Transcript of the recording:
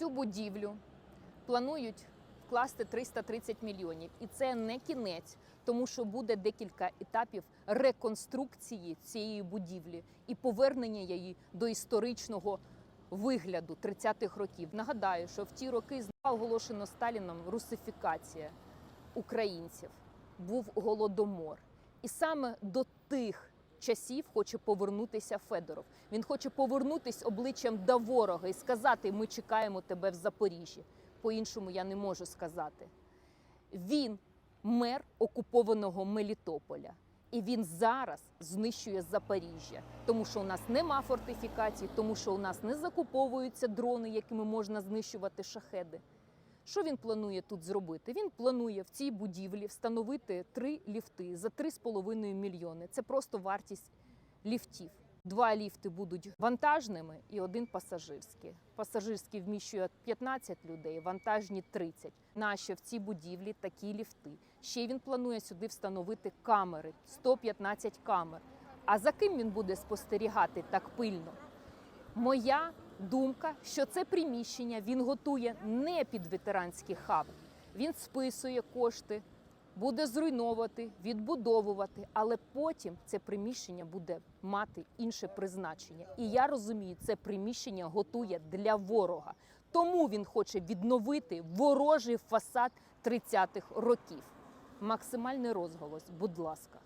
цю будівлю планують вкласти 330 мільйонів. І це не кінець, тому що буде декілька етапів реконструкції цієї будівлі і повернення її до історичного вигляду 30-х років. Нагадаю, що в ті роки була оголошено Сталіном русифікація українців, був голодомор. І саме до тих часів хоче повернутися Федоров. Він хоче повернутися обличчям до ворога і сказати: Ми чекаємо тебе в Запоріжжі. По-іншому я не можу сказати. Він мер окупованого Мелітополя. І він зараз знищує Запоріжжя, тому що у нас нема фортифікацій, тому що у нас не закуповуються дрони, якими можна знищувати шахеди. Що він планує тут зробити? Він планує в цій будівлі встановити три ліфти за 3,5 мільйони. Це просто вартість ліфтів. Два ліфти будуть вантажними і один пасажирський. Пасажирський вміщує 15 людей, вантажні 30. Нащо в цій будівлі такі ліфти? Ще він планує сюди встановити камери 115 камер. А за ким він буде спостерігати так пильно? Моя думка, що це приміщення він готує не під ветеранський хаб. Він списує кошти, буде зруйновувати, відбудовувати, але потім це приміщення буде мати інше призначення. І я розумію, це приміщення готує для ворога. Тому він хоче відновити ворожий фасад 30-х років. Максимальний розголос, будь ласка.